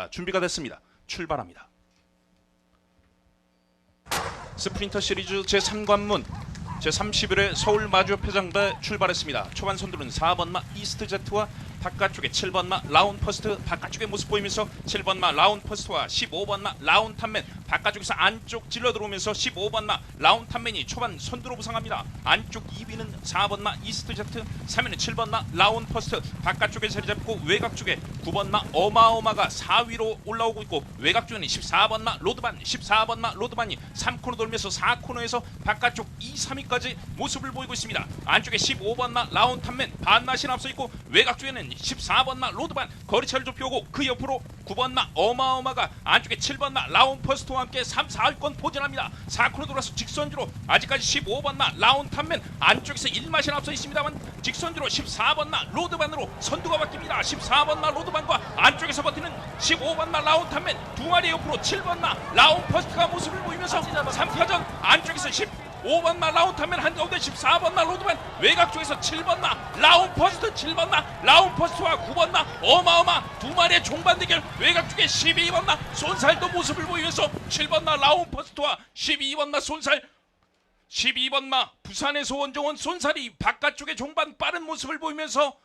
자, 준비가 됐습니다. 출발합니다. 스프린터 시리즈 제3관문 제31회 서울 마주협회장대 출발했습니다. 초반 선두는 4번 마 이스트 제트와 바깥쪽에 7번마 라운 퍼스트 바깥쪽에 모습 보이면서 7번마 라운 퍼스트와 15번마 라운 탐맨 바깥쪽에서 안쪽 찔러 들어오면서 15번마 라운 탐맨이 초반 선두로 부상합니다. 안쪽 2위는 4번마 이스트 제트 3위는 7번마 라운 퍼스트 바깥쪽에 자리 잡고 외곽 쪽에 9번마 어마어마가 4위로 올라오고 있고 외곽 쪽에는 14번마 로드반 14번마 로드반이 3코너 돌면서 4코너에서 바깥쪽 2, 3위까지 모습을 보이고 있습니다. 안쪽에 15번마 라운 탐맨 반마신 앞서 있고 외곽 쪽에는 14번마 로드반 거리차를 좁혀오고 그 옆으로 9번마 어마어마가 안쪽에 7번마 라운 퍼스트와 함께 3, 4위권 포진합니다. 4코너 돌아서 직선주로 아직까지 15번마 라운 탐맨 안쪽에서 1마신 앞서 있습니다만 직선주로 14번마 로드반으로 선두가 바뀝니다. 14번마 로드반과 안쪽에서 버티는 15번마 라운 탐맨 두 마리 옆으로 7번마 라운 퍼스트가 모습을 보이면서 3파전 안쪽에서 15번마 라운 탐맨 한가운데 14번마 로드반 외곽 쪽에서 7번마 라운 퍼스트 7번마 라운 퍼스트와 9번마 어마어마 두 마리의 종반 대결 외곽 쪽에 12번마 손살도 모습을 보이면서 7번마 라운 퍼스트와 12번마 손살 12번마 부산에서 원정원 손살이 바깥쪽에 종반 빠른 모습을 보이면서